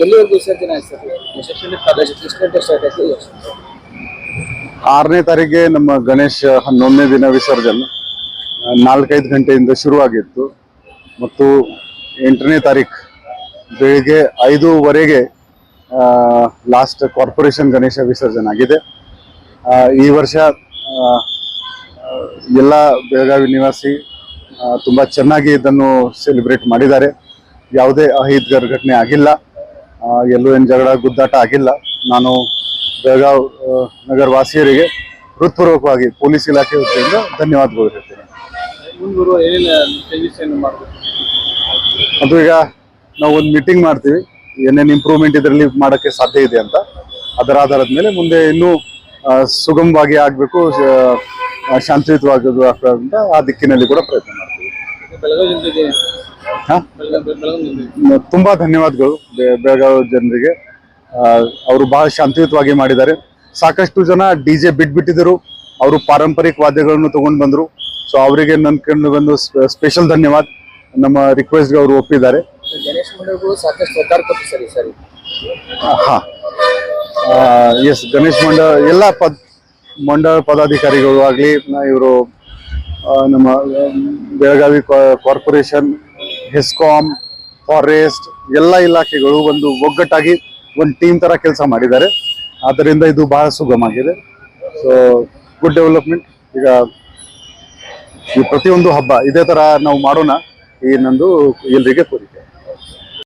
ಎಲ್ಲಿವರೆಗೂ ವಿಸರ್ಜನೆ ಆಗ್ತದೆ ಎಷ್ಟು ಗಂಟೆ ಸ್ಟಾರ್ಟ್ ಆಯ್ತು. ಆರನೇ ತಾರೀಕಿಗೆ ನಮ್ಮ ಗಣೇಶ ಹನ್ನೊಂದನೇ ದಿನ ವಿಸರ್ಜನೆ. ನಾಲ್ಕೈದು ಗಂಟೆಯಿಂದ ಶುರುವಾಗಿತ್ತು. ಮತ್ತು ಎಂಟನೇ ತಾರೀಕು ಬೆಳಿಗ್ಗೆ ಐದೂವರೆಗೆ ಲಾಸ್ಟ್ ಕಾರ್ಪೊರೇಷನ್ ಗಣೇಶ ವಿಸರ್ಜನೆ ಆಗಿದೆ. ಈ ವರ್ಷ ಎಲ್ಲ ಬೆಳಗಾವಿ ನಿವಾಸಿ ತುಂಬ ಚೆನ್ನಾಗಿ ಇದನ್ನು ಸೆಲೆಬ್ರೇಟ್ ಮಾಡಿದ್ದಾರೆ. ಯಾವುದೇ ಅಹಿತಕರ ಘಟನೆ ಆಗಿಲ್ಲ. ಎಲ್ಲೂ ಏನು ಜಗಳ ಗುದ್ದಾಟ ಆಗಿಲ್ಲ. ನಾನು ಬೆಳಗಾವ್ ಆ, ನಗರ ವಾಸಿಯರಿಗೆ ಹೃತ್ಪೂರ್ವಕವಾಗಿ ಪೊಲೀಸ್ ಇಲಾಖೆ ವತಿಯಿಂದ ಧನ್ಯವಾದಗಳು ಹೇಳ್ತೇನೆ. ಅದು ಈಗ ನಾವು ಒಂದು ಮೀಟಿಂಗ್ ಮಾಡ್ತೀವಿ. ಏನೇನು ಇಂಪ್ರೂವ್ಮೆಂಟ್ ಇದರಲ್ಲಿ ಮಾಡೋಕ್ಕೆ ಸಾಧ್ಯ ಇದೆ ಅಂತ. ಅದರ ಆಧಾರದ ಮೇಲೆ ಮುಂದೆ ಇನ್ನೂ ಸುಗಮವಾಗಿ ಆಗಬೇಕು ಶಾಂತಿಯುತವಾಗಿ ಆ ದಿಕ್ಕಿನಲ್ಲಿ ಕೂಡ ಪ್ರಯತ್ನ ಮಾಡ್ತೀವಿ. ತುಂಬಾ ಧನ್ಯವಾದಗಳು ಬೆಳಗಾವಿ ಜನರಿಗೆ. ಅವರು ಬಹಳ ಶಾಂತಿಯುತವಾಗಿ ಮಾಡಿದ್ದಾರೆ. ಸಾಕಷ್ಟು ಜನ ಡಿ ಜೆ ಬಿಟ್ಬಿಟ್ಟಿದ್ರು ಅವರು ಪಾರಂಪರಿಕ ವಾದ್ಯಗಳನ್ನು ತಗೊಂಡು ಬಂದ್ರು. ಸೊ ಅವರಿಗೆ ನನ್ನ ಕಂಡು ಬಂದು ಸ್ಪೆಷಲ್ ಧನ್ಯವಾದ. ನಮ್ಮ ರಿಕ್ವೆಸ್ಟ್ಗೆ ಅವರು ಒಪ್ಪಿದ್ದಾರೆ. ಹಾಂ ಮಂಡಳಗಳು ಸಾಕಷ್ಟು ಸಹಕಾರ ಕೊಟ್ಟು ಸರಿ ಸರಿ. ಹಾ. ಎಸ್ ಗಣೇಶ್ ಮಂಡಳ ಎಲ್ಲ ಪದ ಮಂಡಳ ಪದಾಧಿಕಾರಿಗಳು ಆಗಲಿ ಇವರು ನಮ್ಮ ಬೆಳಗಾವಿ ಕಾರ್ಪೊರೇಷನ್ ಹೆಸ್ಕಾಮ್ ಫಾರೆಸ್ಟ್, ಎಲ್ಲ ಇಲಾಖೆಗಳು ಒಂದು ಒಗ್ಗಟ್ಟಾಗಿ ಒಂದು ಟೀಮ್ ತರ ಕೆಲಸ ಮಾಡಿದ್ದಾರೆ. ಆದ್ದರಿಂದ ಇದು ಬಹಳ ಸುಗಮ ಆಗಿದೆ. ಸೊ ಗುಡ್ ಡೆವಲಪ್ಮೆಂಟ್ ಈಗ ಈ ಪ್ರತಿಯೊಂದು ಹಬ್ಬ ಇದೇ ತರ ನಾವು ಮಾಡೋಣ. ಈ ನಂದು ಎಲ್ರಿಗೆ ಕೋರಿಕೆ.